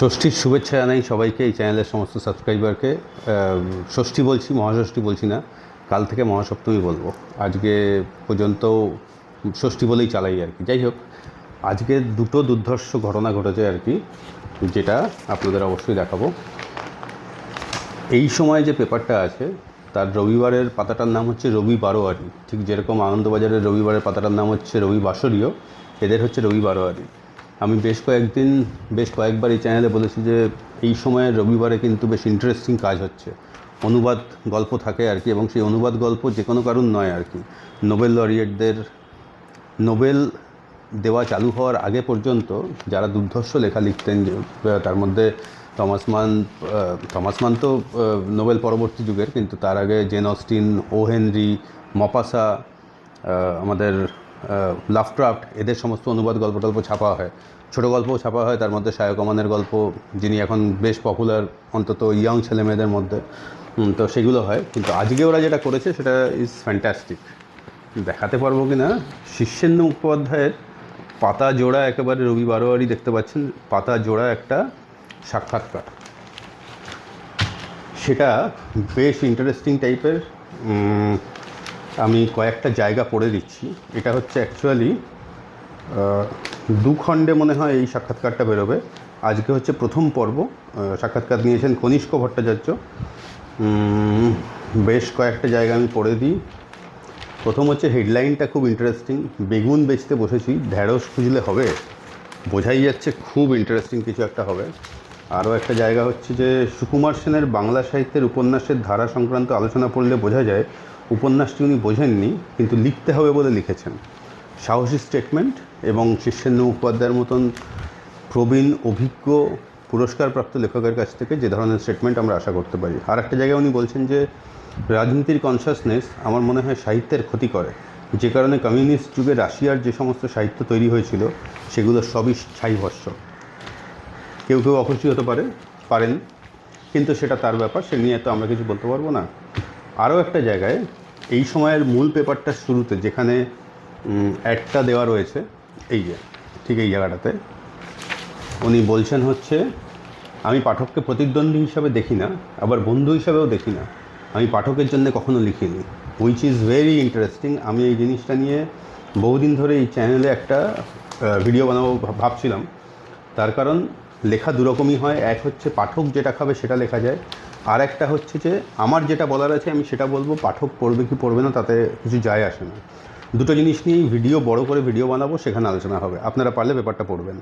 ষষ্ঠীর শুভেচ্ছা জানাই সবাইকে এই চ্যানেলের সমস্ত সাবস্ক্রাইবারকে। ষষ্ঠী বলছি, মহাষষ্ঠী বলছি না, কাল থেকে মহাসপ্তমী বলব। আজকে পর্যন্ত ষষ্ঠী বলেই চালাই আর কি। যাই হোক, আজকে দুটো দুর্ধর্ষ ঘটনা ঘটেছে আর কি, যেটা আপনাদের অবশ্যই দেখাবো। এই সময় যে পেপারটা আছে, তার রবিবারের পাতাটার নাম হচ্ছে রবি বারোয়ারি। ঠিক যেরকম আনন্দবাজারের রবিবারের পাতাটার নাম হচ্ছে রবি বাসরীয়, এদের হচ্ছে রবি বারোয়ারি। আমি বেশ কয়েকদিন, বেশ কয়েকবার এই চ্যানেলে বলেছি যে এই সময় রবিবারে কিন্তু বেশ ইন্টারেস্টিং কাজ হচ্ছে। অনুবাদ গল্প থাকে আর কি এবং সেই অনুবাদ গল্প যে কোনো কারণ নয় আর কি। নোবেল লরিয়েটদের নোবেল দেওয়া চালু হওয়ার আগে পর্যন্ত যারা দুর্ধর্ষ লেখা লিখতেন তার মধ্যে থমাস মান থমাস মান তো নোবেল পরবর্তী যুগের, কিন্তু তার আগে Jane Austen O Henry Maupassant আমাদের লাভক্রাফট এদের সমস্ত অনুবাদ গল্প টল্প ছাপা হয়। ছোটো গল্পও ছাপা হয়, তার মধ্যে শায়ক আমানের গল্প, যিনি এখন বেশ পপুলার অন্তত ইয়ং ছেলেমেয়েদের মধ্যে। তো সেগুলো হয়। কিন্তু আজকে ওরা যেটা করেছে, সেটা ইজ ফ্যান্টাস্টিক দেখাতে পারব কি না শীর্ষেন্দু মুখোপাধ্যায়ের পাতা জোড়া একেবারে রবি বারোয়ারি দেখতে পাচ্ছেন। পাতা জোড়া একটা সাক্ষাৎকার। সেটা বেশ ইন্টারেস্টিং টাইপের আমি কয়েকটা জায়গা পড়ে দিচ্ছি। এটা হচ্ছে অ্যাকচুয়ালি দু খণ্ডে মনে হয় এই সাক্ষাৎকারটা বেরোবে। আজকে হচ্ছে প্রথম পর্ব সাক্ষাৎকার নিয়েছেন কনিষ্ক ভট্টাচার্য। বেশ কয়েকটা জায়গা আমি পড়ে দিই। প্রথম হচ্ছে হেডলাইনটা খুব ইন্টারেস্টিং বেগুন বেচতে বসেছি ঢ্যাঁড়স খুঁজলে হবে। বোঝাই যাচ্ছে খুব ইন্টারেস্টিং কিছু একটা হবে। আরও একটা জায়গা হচ্ছে যে সুকুমার সেনের বাংলা সাহিত্যের উপন্যাসের ধারা সংক্রান্ত আলোচনা পড়লে বোঝা যায়, উপন্যাসটি উনি বোঝেননি, কিন্তু লিখতে হবে বলে লিখেছেন। সাহসী স্টেটমেন্ট এবং শীর্ষেন্দু মুখোপাধ্যায়ের মতন প্রবীণ, অভিজ্ঞ, পুরস্কারপ্রাপ্ত লেখকের কাছ থেকে যে ধরনের স্টেটমেন্ট আমরা আশা করতে পারি। আর একটা জায়গায় উনি বলছেন যে, রাজনীতির কনসাসনেস আমার মনে হয় সাহিত্যের ক্ষতি করে। যে কারণে কমিউনিস্ট যুগে রাশিয়ার যে সমস্ত সাহিত্য তৈরি হয়েছিল, সেগুলো সবই ছাই ভস্য কেউ কেউ অখুশি হতে পারে, পারেন। কিন্তু সেটা তার ব্যাপার, সে নিয়ে তো আমরা কিছু বলতে পারব না। আরও একটা জায়গায়, এই সময়ের মূল পেপারটার শুরুতে যেখানে অ্যাডটা দেওয়া রয়েছে, এই যে, ঠিক এই জায়গাটাতে, উনি বলছেন হচ্ছে, আমি পাঠককে প্রতিদ্বন্দ্বী হিসাবে দেখি না, আবার বন্ধু হিসাবেও দেখি না। আমি পাঠকের জন্য কখনো লিখিনি। উইচ ইজ ভেরি ইন্টারেস্টিং আমি এই জিনিসটা নিয়ে বহুদিন ধরে এই চ্যানেলে একটা ভিডিও বানাবো ভাবছিলাম। তার কারণ লেখা দুরকমই হয়। এক হচ্ছে পাঠক যেটা খাবে সেটা লেখা যায়। আর একটা হচ্ছে যে, আমার যেটা বলার আছে আমি সেটা বলব, পাঠক পড়বে কি পড়বে না তাতে কিছু যায় আসে না। দুটো জিনিস নিয়েই ভিডিও, বড় করে ভিডিও বানাবো, সেখানে আলোচনা হবে। আপনারা পারলে ব্যাপারটা পড়বেন।